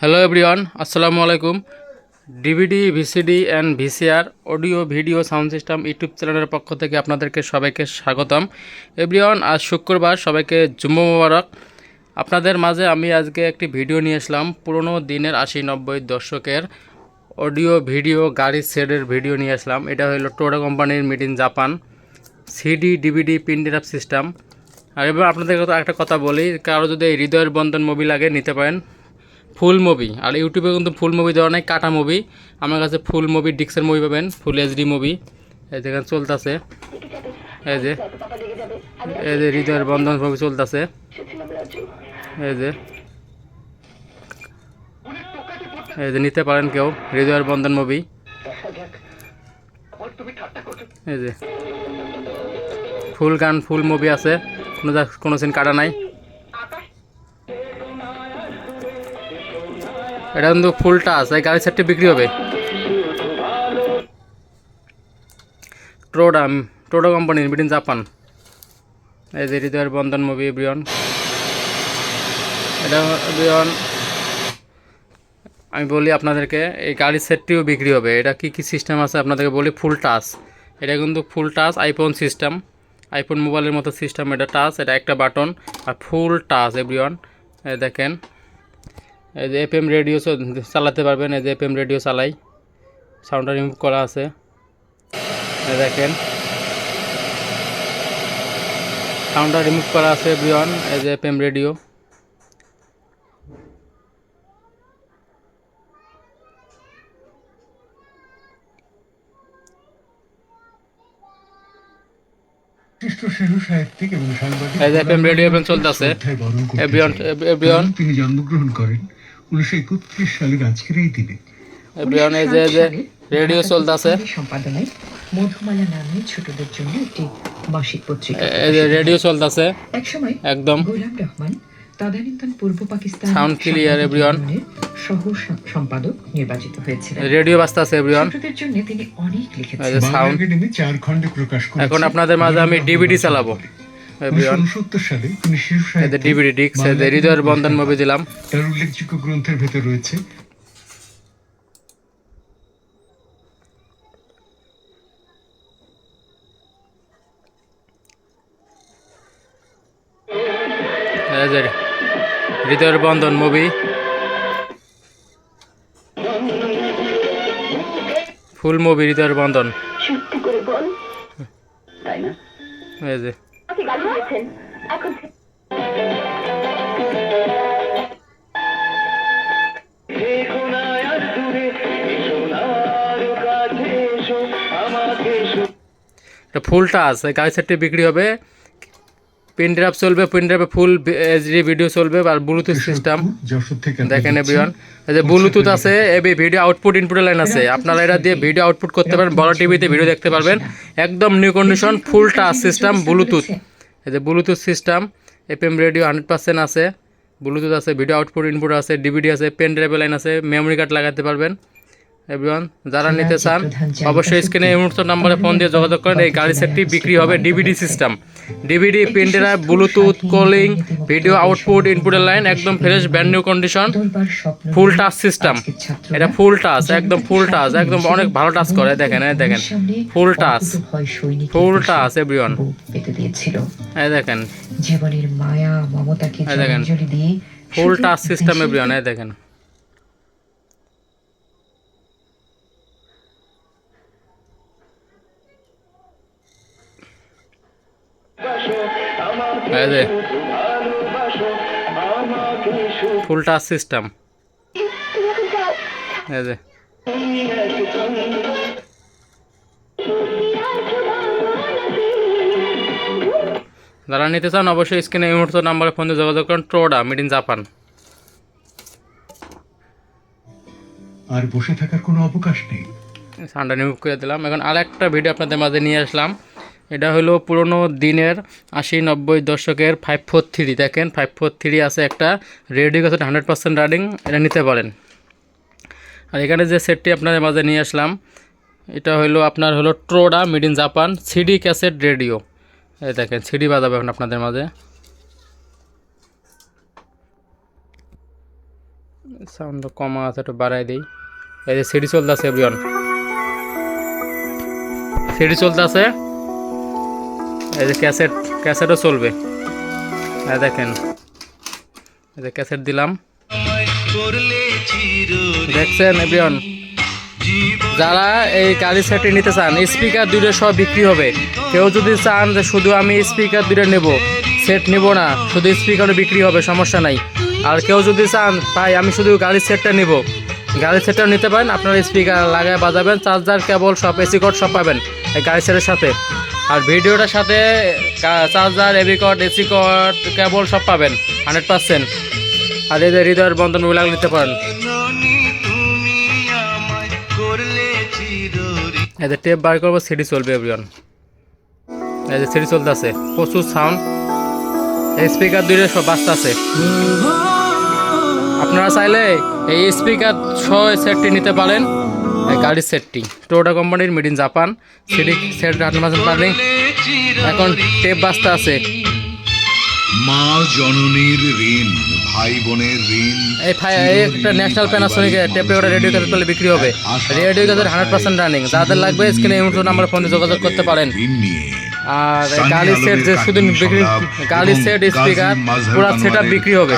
Hello everyone আসসালামু আলাইকুম DVD VCD and VCR audio video sound system YouTube চ্যানেলের পক্ষ থেকে আপনাদেরকে সবাইকে স্বাগতম। এভরিওয়ান আজ শুক্রবার, সবাইকে জুম্মা মোবারক। আপনাদের মাঝে আমি আজকে একটি ভিডিও নিয়ে আসলাম। পুরনো দিনের আশি নব্বই দশকের অডিও ভিডিও গাড়ির সেটের ভিডিও নিয়ে আসলাম। এটা হলো টোটা কোম্পানির made in Japan CD DVD printed system আর এবার আপনাদের একটা কথা বলি, কারও যদি হৃদয়ের বন্ধন মুভি লাগে, নিতে পারেন। ফুল মুভি, আর ইউটিউবে কিন্তু ফুল মুভি দেওয়া নাই, কাটা মুভি। আমার কাছে ফুল মুভি, ডিক্সের মুভি পাবেন, ফুল এইচডি মুভি। এই যেখানে চলতেছে। এই যে এই যে হৃদয়ের বন্ধন মুভি চলতেছে। এই যে এই যে নিতে পারেন কেউ, হৃদয়ের বন্ধন মুভি। এই যে, ফুল গান, ফুল মুভি আছে, কোনো কোনো সিন কাটা নাই। এটা কিন্তু ফুলটা আছে, এই গাড়ি সেটটি বিক্রি হবে। টোডা কোম্পানি কোম্পানির ইন জাপান এই যে হৃদয়ের বন্ধন মুভি ব্রিয়ন এটা ব্রিয়ন আমি বলি আপনাদেরকে, এই গাড়ির সেটটিও বিক্রি হবে। এটা কি কি সিস্টেম আছে আপনাদেরকে বলি? ফুল টাচ এটা কিন্তু full touch iPhone system iPhone মোবাইলের মতো সিস্টেম এটা টাচ এটা একটা বাটন আর ফুল টাচ এভরিওয়ান দেখেন এই যে এফএম রেডিও চালাতে পারবেন এই যে এফএম রেডিও চালাই। সাউন্ডটা রিমুভ করা আছে। দেখেন। সাউন্ডটা রিমুভ করা আছে এভরিওয়ান এই যে এফএম রেডিও বিশিষ্ট শিশু সাহিত্যিক এবং সাংবাদিক রেডিও চলতেছে। তিনি জন্মগ্রহণ করেন। উনিশশো একত্রিশ সালের আজকের এই দিনে এভরিওয়ান রেডিও চলতেছে। সম্পাদনায় মধুমালা নামে ছোটদের জন্য একটি মাসিক পত্রিকা রেডিও চলতেছে একসময় একদম। গোলাম রহমান তদানীন্তন পূর্ব পাকিস্তান সাংবাদিক everyone. ইউনিয়নের সহ সম্পাদক নির্বাচিত হয়েছিলেন। রেডিও বাজতেছে এভরিওয়ান ছোটদের জন্য তিনি অনেক লিখেছেন। সাউন্ড চার খণ্ডে প্রকাশ এখন আপনাদের মাঝে আমি ডিভিডি চালাবো। এভরিওয়ান সালে তিনি ডিভিডি ডিক্স হৃদয়ের বন্ধন মুভি দিলাম। তার উল্লেখযোগ্য গ্রন্থের ভেতর রয়েছে এই হৃদয়ের বন্ধন মুভি। ফুল মুভি হৃদয়ের বন্ধন। সত্যি করে বল। তাই না? এই যে। দিয়েছেন এখন এটা ফুল টাচ এই গাড়ি সেটটি বিক্রি হবে। পেন ড্রাইভ চলবে পেন ড্রাইভে ফুল এইচডি ভিডিও চলবে আর ব্লুটুথ সিস্টেম যশোর থেকে দেখেন এভরিওয়ান এই যে ব্লুটুথ আছে AV video output input line আছে আপনারা এটা দিয়ে ভিডিও আউটপুট করতে পারেন বড় টিভিতে ভিডিও দেখতে পারবেন। একদম new condition full touch system Bluetooth এই যে Bluetooth system FM radio hundred percent আছে ব্লুটুথ আছে ভিডিও আউটপুট ইনপুট আছে ডিভিডি আছে পেন ড্রাইভ লাইন আছে মেমোরি কার্ড লাগাতে পারবেন। এভরিওয়ান যারা নিতে চান অবশ্যই স্ক্রিনে এই মুহূর্তে নম্বরে ফোন দিয়ে যোগাযোগ করেন। এই গাড়ি সেটটি বিক্রি হবে DVD system DVD pen drive Bluetooth calling video output ইনপুটের লাইন একদম fresh brand new condition full touch system এটা ফুল টাচ একদম ফুল টাচ একদম অনেক ভালো টাচ করে। দেখেন দেখেন full touch full touch everyone এই দেখেন। জীবনের মায়া মমতাকে দেখেন। দিয়ে ফুল টাচ সিস্টেম এভরিওয়ান এই দেখেন। ফুল টাচ সিস্টেম এই যে। যারা নিতে চান অবশ্যই স্ক্রিনে এই মুহূর্তে নাম্বারে ফোন দিয়ে যোগাযোগ করুন। টোডা মিড ইন জাপান আর বসে থাকার কোনো অবকাশ নেই। সানটা রিমুভ করে দিলাম। এখন আরেকটা ভিডিও আপনাদের মাঝে নিয়ে আসলাম। এটা হলো পুরনো দিনের আশি নব্বই দশকের ফাইভ ফোর থ্রি দেখেন ফাইভ ফোর থ্রি আছে একটা রেডিও আছে হান্ড্রেড পার্সেন্ট রানিং এটা নিতে পারেন। আর এখানে যে সেটটি আপনাদের মাঝে নিয়ে আসলাম, এটা হলো আপনার হলো ট্রোডা made in Japan CD cassette radio এই দেখেন সিডি বাজাবে এখন আপনাদের মাঝে। সাউন্ড কমা আছে, একটু বাড়াই দিই। এই যে সিডি চলতে আছে সিডি চলতে আছে এই যে ক্যাসেট, ক্যাসেটও চলবে। হ্যাঁ দেখেন, এই যে ক্যাসেট দিলাম। দেখছেন, এভরিওয়ান? যারা এই গাড়ি সেটটি নিতে চান, স্পিকার দুটো সব বিক্রি হবে। কেউ যদি চান যে শুধু আমি স্পিকার দুটো নেব, সেট নেব না, শুধু স্পিকারও বিক্রি হবে, সমস্যা নাই। আর কেউ যদি চান, ভাই, আমি শুধু গাড়ির সেটটা নেব। গাড়ির সেটটাও নিতে পারেন, আপনারা স্পিকার লাগায় বাজাবেন, চার্জার, কেবল, সব, এসি কোড সব পাবেন এই গাড়ির সেটের সাথে। আর ভিডিওটার সাথে charger AV cord AC cord cable সব পাবেন হান্ড্রেড পার্সেন্ট আর এই যে হৃদয়ের বন্ধন লাগলে নিতে পারেন। যে টেপ বার করব, সিডি চলবে, এভরিওয়ান। এই যে সিডি চলতে আছে প্রচুর সাউন্ড এই স্পিকার দুইটা সব বাস্তা আছে। আপনারা চাইলে এই স্পিকার সহ সেটটি নিতে পারেন। গাড়ির সেটটি টোটা কোম্পানির made in Japan CD set hundred percent পাবেন এখন টেপ বাস্তা আছে। মা জননীর ঋণ ভাই বোনের ঋণ এই ফাই একটা ন্যাশনাল প্যানাসোনিকের টেপ রেকর্ডার রেডিও ক্যাসেট করলে বিক্রি হবে। Radio cassette hundred percent running যাদের লাগবে স্ক্রিনে এই নাম্বার ফোনে যোগাযোগ করতে পারেন। আর সেট যে শুধু বিক্রি সেট স্পিকার পুরো সেট বিক্রি হবে।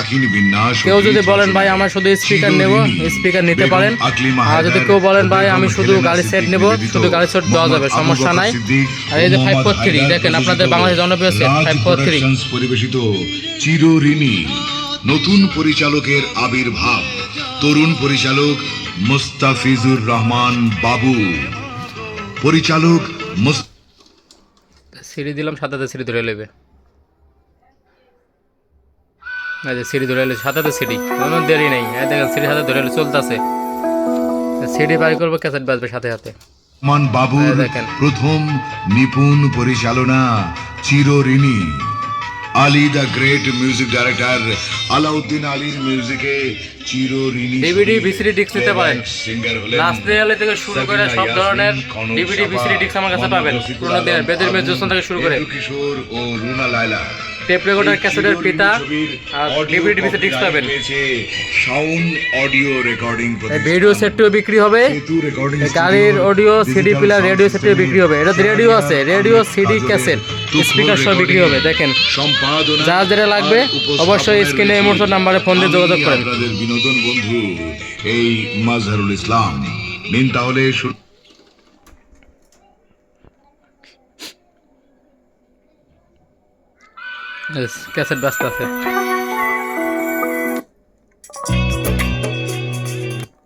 কেউ যদি বলেন ভাই আমরা শুধু স্পিকার নেব স্পিকার নিতে পারেন। আর যদি কেউ বলেন ভাই আমি শুধু সেট নেব শুধু সেট দেওয়া যাবে সমস্যা নাই। আর এই যে ফাইভ ফোর থ্রি দেখেন আপনাদের বাংলাদেশ জনপ্রিয় সেট ফাইভ ফোর থ্রি পরিবেশিত চির ঋণী নতুন পরিচালকের আবির্ভাব। তরুণ পরিচালক মুস্তাফিজুর রহমান বাবু। পরিচালক মুস্ত সিঁড়ি দিলাম সাদাতে সিঁড়ি ধরে নেবে এই যে সিঁড়ি ধরে এলে সাদাতে সিঁড়ি কোনো দেরি নেই। এই দেখেন সিঁড়ি সাথে ধরে এলে চলতেছে। সিঁড়ি বাড়ি করব ক্যাসেট বাজবে সাথে সাথে। মান বাবুর দেখেন। প্রথম নিপুণ পরিচালনা চির ঋণী Ali the great music director Alauddin আলীর মিউজিকে চির ঋণী DVD, VCD ডিস্ক নিতে পারেন। সিঙ্গার হলেন লাস্ট রিয়ালে থেকে শুরু করে সব ধরনের ডিভিডি ভিসিডি ডিস্ক আমার কাছে পাবেন। পুরোনো দিনের বেদের মেজুসন থেকে শুরু করে। কিশোর ও রুনা লায়লা। টেপ রেকর্ডার ক্যাসেটের পিতা আর ডিভিডি ভিসিডি ডিস্ক পাবেন। সাউন্ড অডিও রেকর্ডিং ভিডিও সেটটিও বিক্রি হবে। গাড়ির অডিও সিডি প্লেয়ার রেডিও সেটটিও বিক্রি হবে। এটা রেডিও আছে রেডিও সিডি ক্যাসেট স্পিকার সব বিক্রি হবে দেখেন। যা যেটা লাগবে অবশ্যই স্ক্রিনে এই মুহূর্তে নাম্বারে ফোন দিয়ে যোগাযোগ করেন। বিনোদন বন্ধু এই মাজহারুল ইসলাম। নিন তাহলে ক্যাসেট ব্যস্ত আছে।